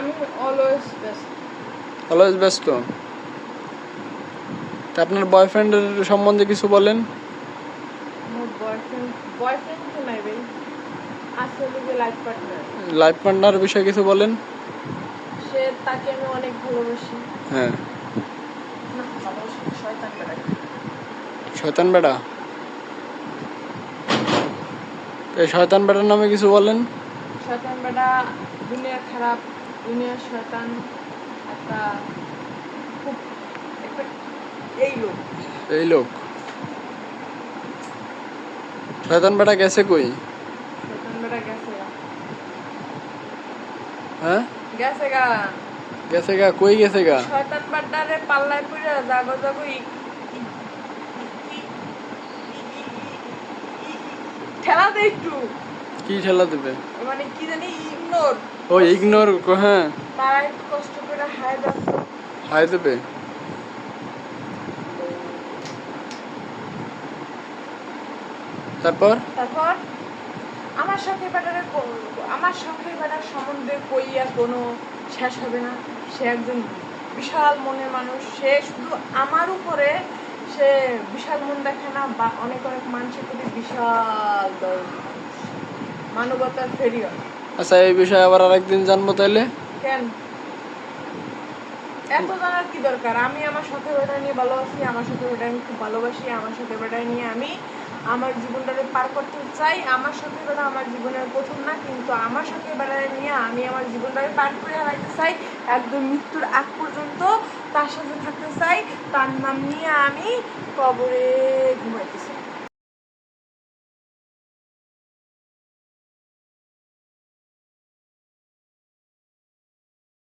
আমি অলওয়েজ ব্যস্ত অলওয়েজ ব্যস্ত তা? আপনার বয়ফ্রেন্ডের সম্বন্ধে কিছু বলেন? মোর বয়ফ্রেন্ড বয়ফ্রেন্ড তো নাই ভাই আসলে যে লাইফ পার্টনার লাইফ পার্টনার বিষয়ে কিছু বলেন? সে তাকে আমি অনেক ভালোবাসি। হ্যাঁ। শয়তান বেড়া। এই শয়তান বেড়ার নামে কিছু বলেন? শয়তান বেটা দুনিয়া খারাপ। দুনিয়া শয়তান একটা খুব এই লোক এই লোক শয়তান বেড়া গেছে কই শয়তান বেটা গেছে হ্যাঁ গেছে গা গেছে গা কই গেছে গা শয়তান বাড্ডারে পাল্লায় পড়ে জাগো জাগো ঠেলা দে একটু কি ঠেলা দেবে মানে কি জানি ইগনোর। ও ইগনোর হ্যাঁ। তারা একটু কষ্ট করে হায় যাচ্ছে হাই দেবে। তারপর? তারপর? আমার শখে ব্যাটারে আমার শখের ব্যাটার সম্বন্ধে কইয়া কোনো শেষ হবে না। সে একজন বিশাল মনের মানুষ। সে শুধু আমার উপরে সে বিশাল মন দেখে না বা অনেক অনেক মানুষের প্রতি বিশাল মানুষ। মানবতার আচ্ছা এই বিষয়ে আবার আরেকদিন জানব তাইলে। কেন? এত জানার কি দরকার? আমি আমার সাথে বেটা নিয়ে ভালোবাসি আমার সাথে বেটা আমি খুব ভালোবাসি আমার সাথে বেটা নিয়ে আমি আমার জীবনটাকে পার করতে চাই। আমার সাথে বেটা আমার জীবনের প্রথম না কিন্তু আমার সাথে বেটা নিয়ে আমি আমার জীবনটাকে পার করে হারাইতে চাই। একদম মৃত্যুর আগ পর্যন্ত তার সাথে থাকতে চাই। তার নাম নিয়ে আমি কবরে ঘুমাইতে চাই